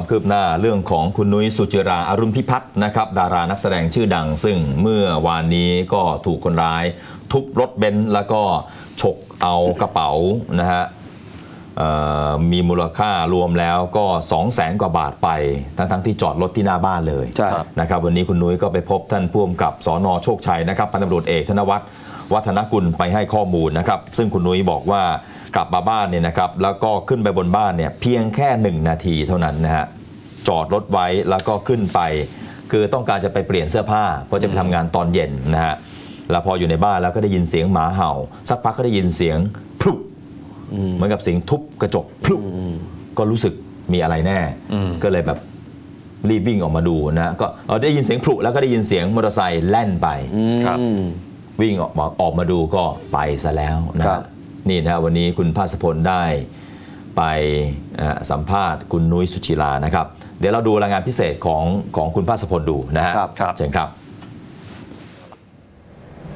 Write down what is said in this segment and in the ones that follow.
ความคืบหน้าเรื่องของคุณนุ้ยสุจิราอรุณพิพัฒน์นะครับ ดารานักแสดงชื่อดัง ซึ่งเมื่อวานนี้ก็ถูกคนร้าย ทุบรถเบนซ์แล้วก็ฉกเอากระเป๋านะฮะเอ่อมีมูลค่ารวมแล้วก็2 0 0แสนกว่าบาทไป ทั้งๆที่จอดรถที่หน้าบ้านเลยใช่นะครับ วันนี้คุณนุ้ยก็ไปพบท่านผู้กำกับสอนอโชคชัยนะครับพันตำรวจเอกธนวัฒน์ วัฒนกุลไปให้ข้อมูลนะครับ ซึ่งคุณนุ้ยบอกว่ากลับมาบ้านเนี่ยนะครับ แล้วก็ขึ้นไปบนบ้านเนี่ยเพียงแค่หนึ่งนาทีเท่านั้นนะฮะจอดรถไว้แล้วก็ขึ้นไป คือต้องการจะไปเปลี่ยนเสื้อผ้าเพราะจะไปทำงานตอนเย็นนะฮะแล้วพออยู่ในบ้านแล้วก็ได้ยินเสียงหมาเห่า สักพักก็ได้ยินเสียงพลุเหมือนกับเสียงทุบกระจกพลุก็รู้สึกมีอะไรแน่ ก็เลยแบบรีบวิ่งออกมาดูนะก็ได้ยินเสียงพลุแล้วก็ได้ยินเสียงมอเตอร์ไซค์แล่นไปครับ วิ่งออกมาออกมาดูก็ไปซะแล้วนะครับนี่นะวันนี้คุณภาสพลได้ไปเอ่อสัมภาษณ์คุณนุ้ยสุจิลานะครับ เดี๋ยวเราดูรายงานพิเศษของของคุณภาสพลดูนะฮะครับครับเชิญครับ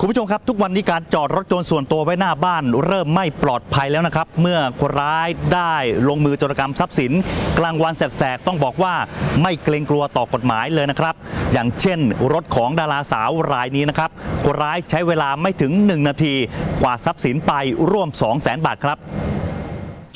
คุณผู้ชมครับ ทุกวันนี้การจอดรถยนต์ส่วนตัวไว้หน้าบ้าน เริ่มไม่ปลอดภัยแล้วนะครับ เมื่อคนร้ายได้ลงมือโจรกรรมทรัพย์สิน กลางวันแสกๆต้องบอกว่าไม่เกรงกลัวต่อกฎหมายเลยนะครับ อย่างเช่น รถของดาราสาวรายนี้นะครับคนร้ายใช้เวลาไม่ถึง 1 นาทีกว่าทรัพย์สินไปร่วม 2 0 0แสนบาทครับ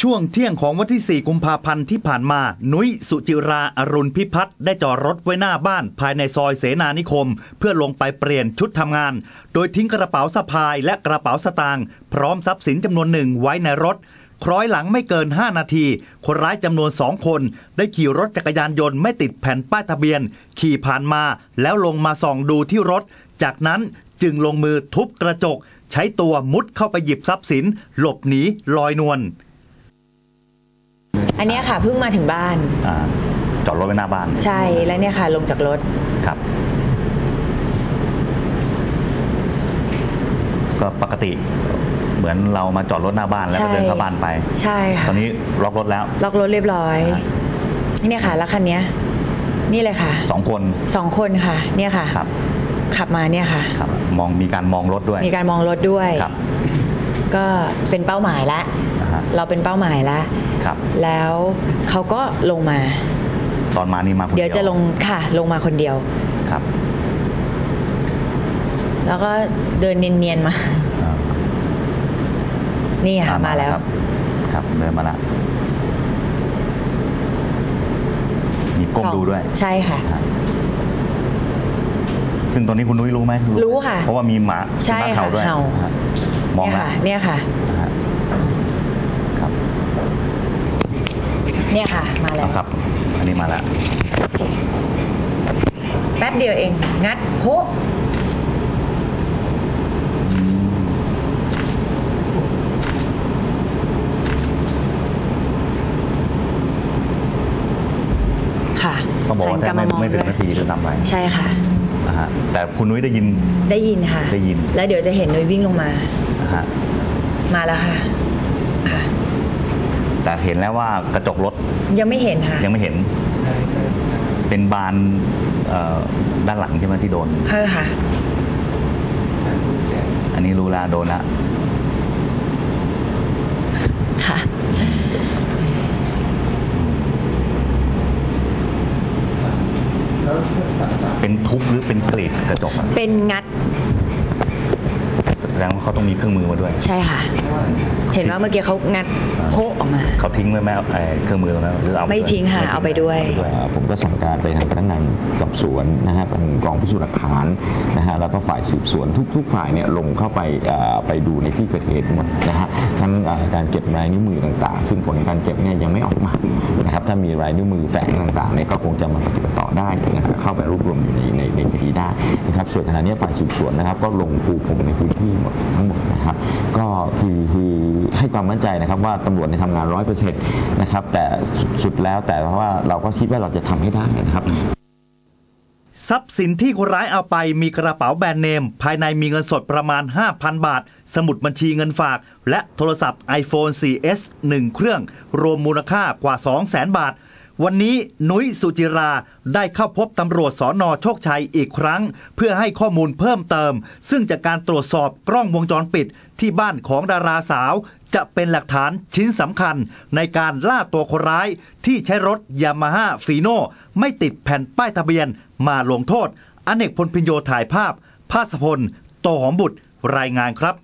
ช่วงเที่ยงของวันที่ 4 กุมภาพันธ์ที่ผ่านมา นุ้ยสุจิราอรุณพิพัฒน์ได้จอดรถไว้หน้าบ้านภายในซอยเสนานิคม เพื่อลงไปเปลี่ยนชุดทำงาน โดยทิ้งกระเป๋าสะพายและกระเป๋าสตางค์พร้อมทรัพย์สินจำนวนหนึ่งไว้ในรถ คล้อยหลังไม่เกิน 5 นาที คนร้ายจำนวนสองคน ได้ขี่รถจักรยานยนต์ไม่ติดแผ่นป้ายทะเบียน ขี่ผ่านมา แล้วลงมาส่องดูที่รถ จากนั้นจึงลงมือทุบกระจก ใช้ตัวมุดเข้าไปหยิบทรัพย์สิน หลบหนีลอยนวลอันเนี้ยค่ะเพิ่งมาถึงบ้าน อาจอดรถไว้หน้าบ้านใช่แล้วเนี่ยค่ะลงจากรถ ครับ ก็ปกติ เหมือนเรามาจอดรถหน้าบ้านแล้วก็ใช่เดินเข้าบ้านไป ใช่ค่ะตอนนี้ล็อกรถแล้ว ล็อกรถเรียบร้อยเนี่ยค่ะแล้วคันเนี้ยนี่เลยค่ะสองคนสองคนค่ะ เนี่ยค่ะครับขับมาเนี่ยค่ะครับมองมีการมองรถด้วย มีการมองรถด้วยครับก็เป็นเป้าหมายละนะฮะเราเป็นเป้าหมายละครับ แล้วเขาก็ลงมา ตอนมานี่มาคนเดีเดี๋ยยววจะลงค่ะ ลงมาคนเดียวครับ แล้วก็เดินเนียนๆมาอ่า นี่ค่ะมาแล้ว ครับครับเดินมาละมีก้มสองดูด้วย ใช่ค่ะ ซึ่งตอนนี้คุณนุ้ยรู้ไหมรู้ค่ะ เพราะว่ามีหมาใช่สุนัขค่ะเห่าด้วยเห่านะฮะมองเนี่ยแล้วค่ะ เนี่ยค่ะนะฮะครับ เนี่ยค่ะ มาแล้วเอาครับ อันนี้มาแล้วแป๊บเดียวเอง งัดโพะค่ะ ต้องบอกว่าแทบไม่หันกลับไม่ถึงด้วยนาทีจะทำไปใช่ค่ะนะฮะแต่คุณนุ้ยได้ยินได้ยินค่ะ ได้ยิน แล้วเดี๋ยวจะเห็นนุ้ยวิ่งลงมานะฮะมาแล้วค่ะค่ะ แต่เห็นแล้วว่ากระจกรถยังไม่เห็นค่ะยังไม่เห็น เป็นบานเอ่อด้านหลังใช่ไหมที่โดนเฮ้ยค่ะ อันนี้รู้แล้วโดนแล้วค่ะ เป็นทุบหรือเป็นกรีดกระจกอะเป็นงัด แสดงว่าเขาต้องมีเครื่องมือมาด้วย ใช่ค่ะ เห็นว่าเมื่อกี้เขางัดโพะออกมาเขาทิ้งไว้ไหมเอ่อเครื่องมือตรงนั้นหรือเอาปไม่ด้วยทิ้งค่ะม่เอาไปด้วยเอาไปอ่าผมก็สั่งการไปทางพนักงานสอบสวนนะฮะเป็นกองพิสูจน์หลักฐานนะฮะแล้วก็ฝ่ายสืบสวนทุกๆฝ่ายเนี่ยลงเข้าไปอ่าไปดูในที่เกิดเหตุหมดนะฮะทั้งอ่าการเก็บลายนิ้วมือต่างๆ ซึ่งผลการเก็บเนี่ยยังไม่ออกมานะครับถ้ามีลายนิ้วมือแฝงต่างๆเนี่ยก็คงจะมาปฏิบัติต่อได้นะฮะเข้าไปรวบรวมอยู่ในในในคดีได้นะครับส่วนขณะนี้ฝ่ายสืบสวนนะครับก็ลงปูพรมในพื้นที่หมดทั้งหมดนะครับก็คือคือให้ความมั่นใจนะครับว่าตำรวจในทำงานร้อยเปอร์เซ็นต์นะครับแต่สุดแล้วแต่ว่าเราก็คิดว่าเราจะทำให้ได้นะครับทรัพย์สินที่คนร้ายเอาไปมีกระเป๋าแบรนด์เนม ภายในมีเงินสดประมาณ 5,000 บาท สมุดบัญชีเงินฝาก และโทรศัพท์ iPhone 4S 1 เครื่อง รวมมูลค่ากว่า 200,000 บาท วันนี้นุ้ยสุจิราได้เข้าพบตำรวจสอนอโชคชัยอีกครั้ง เพื่อให้ข้อมูลเพิ่มเติม ซึ่งจากการตรวจสอบกล้องวงจรปิดที่บ้านของดาราสาว จะเป็นหลักฐานชิ้นสำคัญในการล่าตัวคนร้าย ที่ใช้รถยามาฮ่าฟีโน่ไม่ติดแผ่นป้ายทะเบียนมาลงโทษ อเนกพลพินโยถ่ายภาพ ภาสพล โตหอมบุตรรายงานครับ